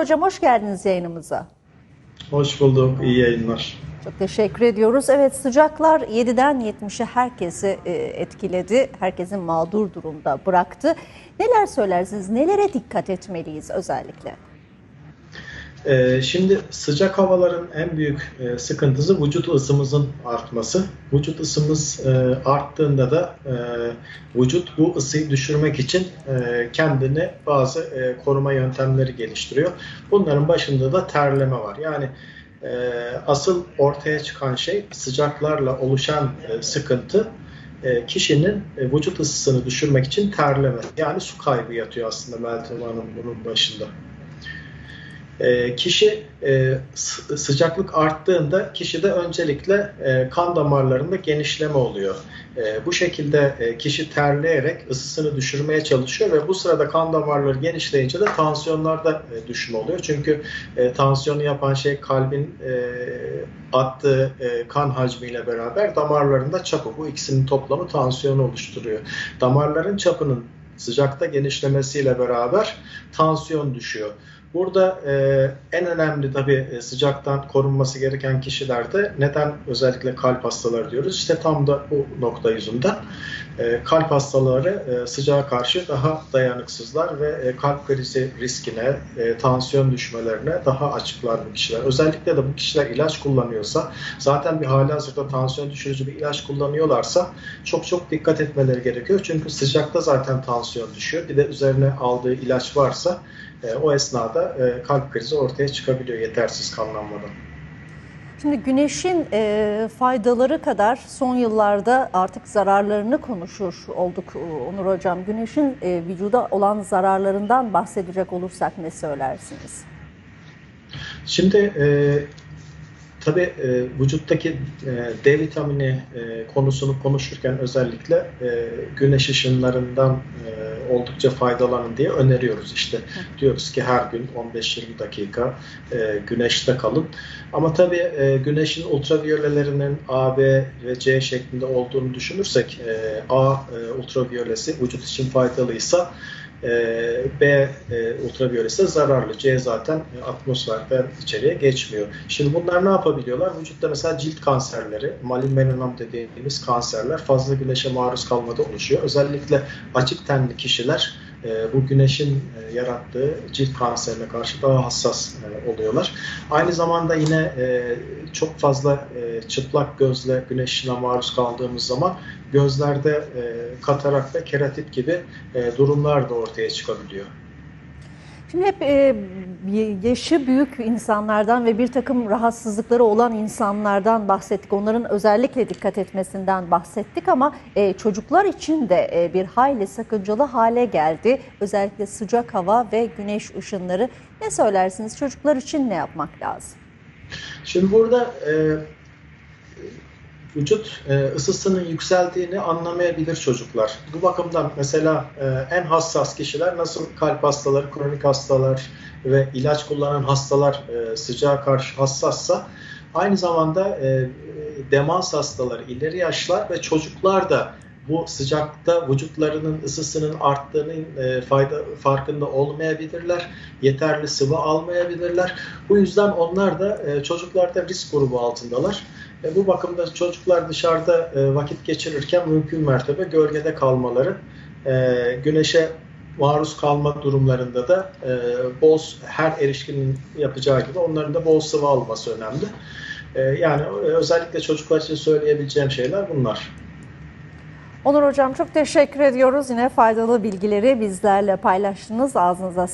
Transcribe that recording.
Hocam hoş geldiniz yayınımıza. Hoş bulduk, iyi yayınlar. Çok teşekkür ediyoruz. Evet sıcaklar 7'den 70'e herkesi e, etkiledi. Herkesin mağdur durumda bıraktı. Neler söylersiniz? Nelere dikkat etmeliyiz özellikle? Ee, şimdi sıcak havaların en büyük e, sıkıntısı vücut ısımızın artması. Vücut ısımız e, arttığında da e, vücut bu ısıyı düşürmek için e, kendini bazı koruma yöntemleri geliştiriyor. Bunların başında da terleme var. Yani asıl ortaya çıkan şey sıcaklarla oluşan sıkıntı kişinin vücut ısısını düşürmek için terleme. Yani su kaybı yatıyor aslında Meltem Hanım bunun başında. E, kişi e, sı- sıcaklık arttığında kişide öncelikle e, kan damarlarında genişleme oluyor. E, bu şekilde kişi terleyerek ısısını düşürmeye çalışıyor ve bu sırada kan damarları genişleyince de tansiyonlarda düşme oluyor. Çünkü tansiyonu yapan şey kalbin attığı kan hacmiyle beraber damarlarında çapı. Bu ikisinin toplamı tansiyonu oluşturuyor. Damarların çapının sıcakta genişlemesiyle beraber tansiyon düşüyor. Burada e, en önemli tabii e, sıcaktan korunması gereken kişilerde neden özellikle kalp hastaları diyoruz? İşte tam da bu nokta yüzünden e, kalp hastaları e, sıcağa karşı daha dayanıksızlar ve e, kalp krizi riskine, e, tansiyon düşmelerine daha açıklar bu kişiler. Özellikle de bu kişiler ilaç kullanıyorsa, zaten bir hali hazırda tansiyon düşürücü bir ilaç kullanıyorlarsa çok çok dikkat etmeleri gerekiyor. Çünkü sıcakta zaten tansiyon düşüyor. Bir de üzerine aldığı ilaç varsa e, o esnada e, kalp krizi ortaya çıkabiliyor yetersiz kanlanmadan. Şimdi güneşin e, faydaları kadar son yıllarda artık zararlarını konuşur olduk e, Onur Hocam. Güneşin e, vücuda olan zararlarından bahsedecek olursak ne söylersiniz? Şimdi e, tabii e, vücuttaki e, D vitamini e, konusunu konuşurken özellikle e, güneş ışınlarından e, oldukça faydalanın diye öneriyoruz. İşte diyoruz ki her gün 15-20 dakika e, güneşte kalın. Ama tabii e, güneşin ultraviyolelerinin A, B ve C şeklinde olduğunu düşünürsek e, A e, ultraviyolesi vücut için faydalıysa e, B e, ultraviyolesi zararlı. C zaten e, atmosferden içeriye geçmiyor. Şimdi bunlar ne yapabiliyorlar? Vücutta mesela cilt kanserleri, malin melanom dediğimiz kanserler fazla güneşe maruz kalmada oluşuyor. Özellikle açık tenli kişiler e, bu güneşin e, yarattığı cilt kanserine karşı daha hassas e, oluyorlar. Aynı zamanda yine e, çok fazla e, çıplak gözle güneş ışığına maruz kaldığımız zaman gözlerde e, katarak ve keratit gibi e, durumlar da ortaya çıkabiliyor. Şimdi hep e, yaşı büyük insanlardan ve bir takım rahatsızlıkları olan insanlardan bahsettik. Onların özellikle dikkat etmesinden bahsettik ama e, çocuklar için de e, bir hayli sakıncalı hale geldi. Özellikle sıcak hava ve güneş ışınları. Ne söylersiniz? Çocuklar için ne yapmak lazım? Şimdi burada e, vücut e, ısısının yükseldiğini anlamayabilir çocuklar. Bu bakımdan mesela e, en hassas kişiler nasıl kalp hastaları, kronik hastalar ve ilaç kullanan hastalar e, sıcağa karşı hassassa aynı zamanda e, demans hastaları, ileri yaşlar ve çocuklar da bu sıcakta vücutlarının ısısının arttığının e, fayda farkında olmayabilirler. Yeterli sıvı almayabilirler. Bu yüzden onlar da e, çocuklarda risk grubu altındalar. E, bu bakımda çocuklar dışarıda e, vakit geçirirken mümkün mertebe gölgede kalmaları, e, güneşe maruz kalma durumlarında da e, bol her erişkinin yapacağı gibi onların da bol sıvı alması önemli. E, yani e, özellikle çocuklar için söyleyebileceğim şeyler bunlar. Onur Hocam çok teşekkür ediyoruz. Yine faydalı bilgileri bizlerle paylaştınız. Ağzınıza